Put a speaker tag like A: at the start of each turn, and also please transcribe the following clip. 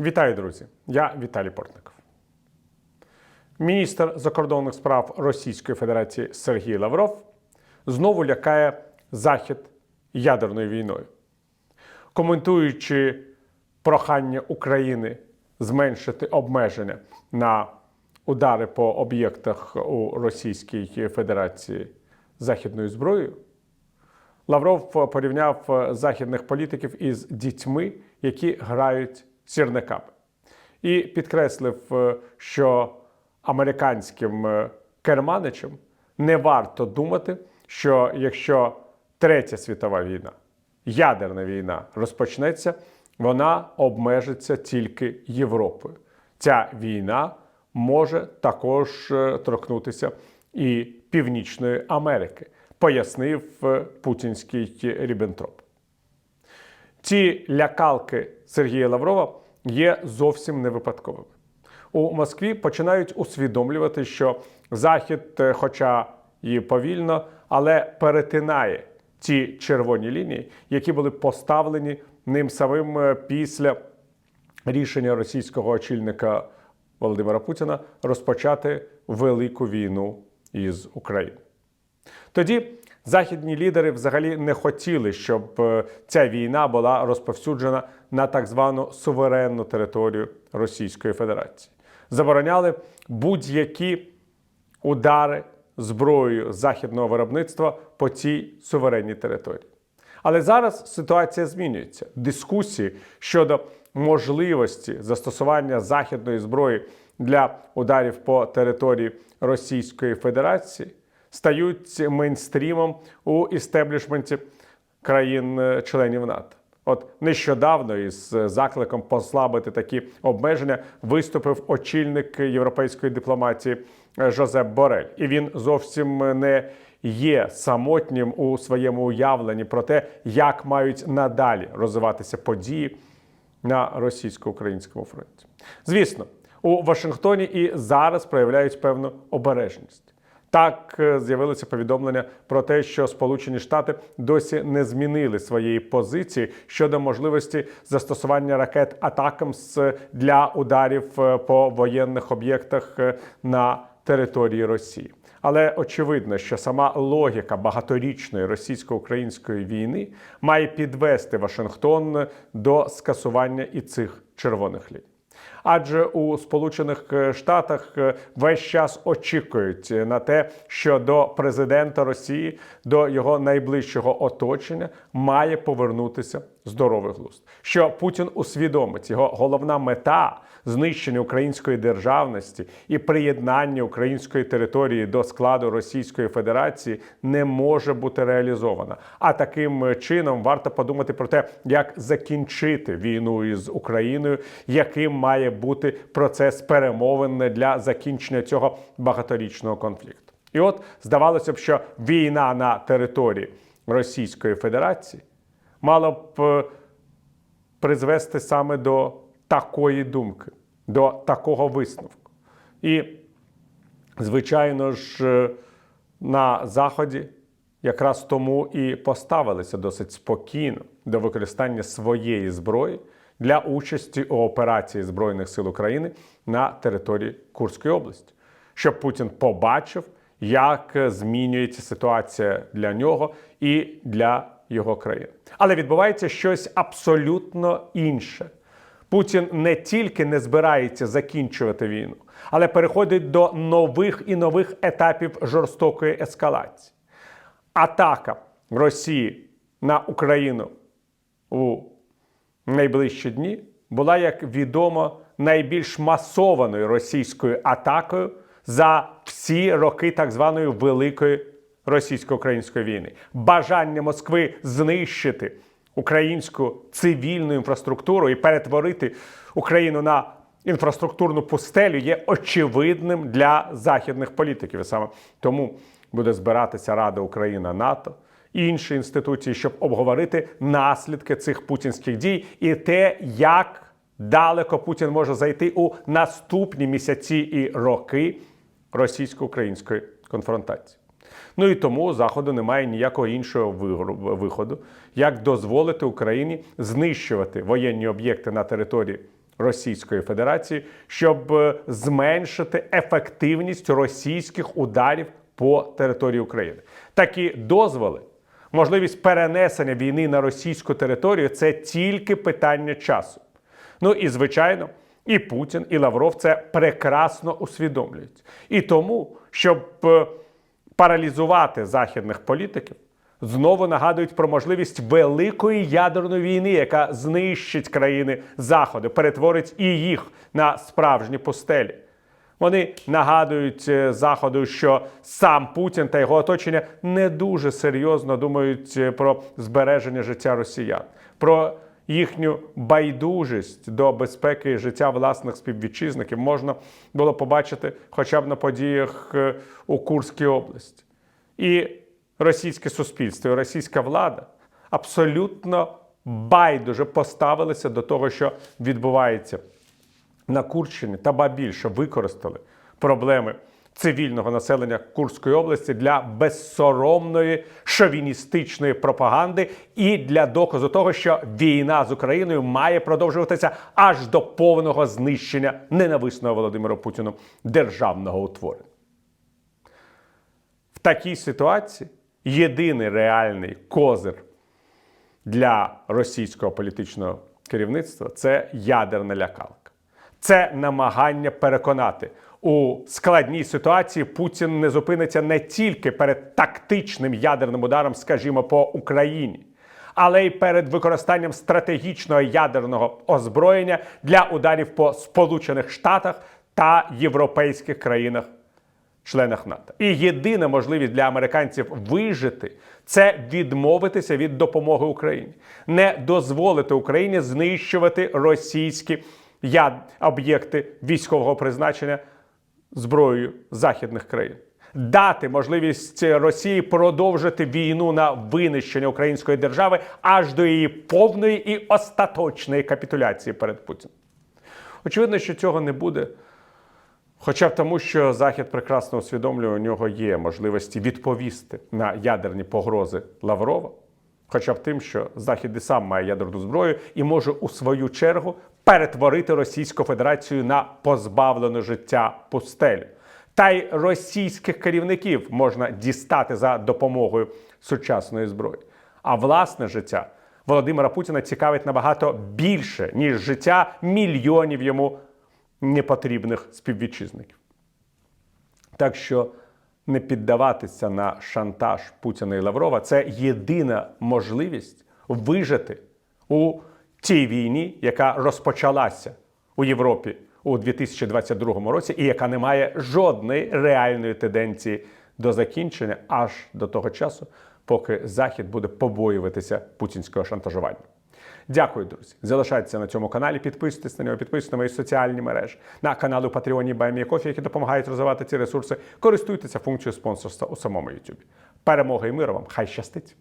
A: Вітаю, друзі! Я Віталій Портников. Міністр закордонних справ Російської Федерації Сергій Лавров знову лякає Захід ядерною війною. Коментуючи прохання України зменшити обмеження на удари по об'єктах у Російській Федерації західною зброєю, Лавров порівняв західних політиків із дітьми, які грають сірниками, і підкреслив, що американським керманичам не варто думати, що якщо Третя світова війна, ядерна війна розпочнеться, вона обмежиться тільки Європою. Ця війна може також е, торкнутися і Північної Америки, пояснив е, путінський Ріббентроп. Ці лякалки Сергія Лаврова є зовсім не випадковими. У Москві починають усвідомлювати, що Захід, е, хоча і повільно, але перетинає ті червоні лінії, які були поставлені ним самим е, після рішення російського очільника Володимира Путіна розпочати велику війну із Україною. Тоді західні лідери взагалі не хотіли, щоб е, ця війна була розповсюджена на так звану суверенну територію Російської Федерації. Забороняли будь-які удари зброєю західного виробництва по цій суверенній території. Але зараз ситуація змінюється. Дискусії щодо можливості застосування західної зброї для ударів по території Російської Федерації стають мейнстрімом у істеблішменті країн-членів НАТО. От нещодавно із закликом послабити такі обмеження виступив очільник європейської дипломатії Жозеп Борель, і він зовсім не є самотнім у своєму уявленні про те, як мають надалі розвиватися події на російсько-українському фронті. Звісно, у Вашингтоні і зараз проявляють певну обережність. Так е, з'явилося повідомлення про те, що Сполучені Штати досі не змінили своєї позиції щодо можливості застосування ракет Атакамс для ударів е, по воєнних об'єктах е, на території Росії. Але очевидно, що сама логіка багаторічної російсько-української війни має підвести Вашингтон до скасування і цих червоних ліній. Адже у Сполучених Штатах весь час очікують на те, що до президента Росії, до його найближчого оточення має повернутися здоровий глузд. Що Путін усвідомить його головна мета знищення української державності і приєднання української території до складу Російської Федерації не може бути реалізована. А таким чином варто подумати про те, як закінчити війну із Україною, яким має бути процес перемовин для закінчення цього багаторічного конфлікту. І от здавалося б, що війна на території Російської Федерації мала б призвести саме до такої думки, до такого висновку. І, звичайно ж, на Заході якраз тому і поставилися досить спокійно до використання своєї зброї для участі у операції Збройних сил України на території Курської області, щоб Путін побачив, як змінюється ситуація для нього і для його країни. Але відбувається щось абсолютно інше. Путін не тільки не збирається закінчувати війну, але переходить до нових і нових етапів жорстокої ескалації. Атака Росії на Україну у найближчі дні була, як відомо, найбільш масованою російською атакою за всі роки так званої Великої російсько-української війни. Бажання Москви знищити українську цивільну інфраструктуру і перетворити Україну на інфраструктурну пустелю є очевидним для західних політиків. Саме тому буде збиратися Рада Україна НАТО. Інші інституції, щоб обговорити наслідки цих путінських дій і те, як далеко Путін може зайти у наступні місяці і роки російсько-української конфронтації. Ну і тому заходу немає ніякого іншого виходу, як дозволити Україні знищувати воєнні об'єкти на території Російської Федерації, щоб е, зменшити ефективність російських ударів по території України. Такі дозволи, можливість перенесення війни на російську територію це тільки питання часу. Ну і звичайно, і Путін, і Лавров це прекрасно усвідомлюють. І тому, щоб е, паралізувати західних політиків, знову нагадують про можливість великої ядерної війни, яка знищить країни Заходу, перетворить і їх на справжні пустелі. Вони нагадують е, Заходу, що сам Путін та його оточення не дуже серйозно думають е, про збереження життя росіян, про їхню байдужість до безпеки і життя власних співвітчизників можна було побачити хоча б на подіях е, у Курській області. І російське суспільство, і російська влада абсолютно байдуже поставилися до того, що відбувається на Курщині та ба більше використали проблеми цивільного населення Курської області для безсоромної шовіністичної пропаганди і для доказу того, що війна з Україною має продовжуватися аж до повного знищення ненависного Володимиру Путіну державного утворення. В такій ситуації єдиний реальний козир для російського політичного керівництва це ядерна лякалка. Це намагання переконати у складній ситуації Путін не зупиниться не тільки перед тактичним ядерним ударом, скажімо, по Україні, але й перед використанням стратегічного ядерного озброєння для ударів по Сполучених Штатах та європейських країнах членах НАТО. І єдина можливість для американців вижити це відмовитися від допомоги Україні, не дозволити Україні знищувати російські яд... об'єкти військового призначення зброєю західних країн. Дати можливість Росії продовжити війну на винищення української держави аж до її повної і остаточної капітуляції перед Путіним. Очевидно, що цього не буде. Хоча б тому, що Захід прекрасно усвідомлює, у нього є можливості відповісти на ядерні погрози Лаврова, хоча б тим, що Захід і сам має ядерну зброю і може у свою чергу перетворити Російську Федерацію на позбавлену життя пустелю. Та й російських керівників можна дістати за допомогою сучасної зброї. А власне життя Володимира Путіна цікавить набагато більше, ніж життя мільйонів йому непотрібних співвітчизників. Так що не піддаватися на шантаж Путіна і Лаврова це єдина можливість вижити у тій війні, яка розпочалася у Європі у 2022 році, і яка не має жодної реальної тенденції до закінчення аж до того часу, поки Захід буде побоюватися путінського шантажування. Дякую, друзі. Залишайтеся на цьому каналі, підписуйтесь на нього, підписуйтесь на мої соціальні мережі, на канали Патреоні Баймі які допомагають розвивати ці ресурси. Користуйтеся функцією спонсорства у самому YouTube. Перемоги і миру вам! Хай щастить!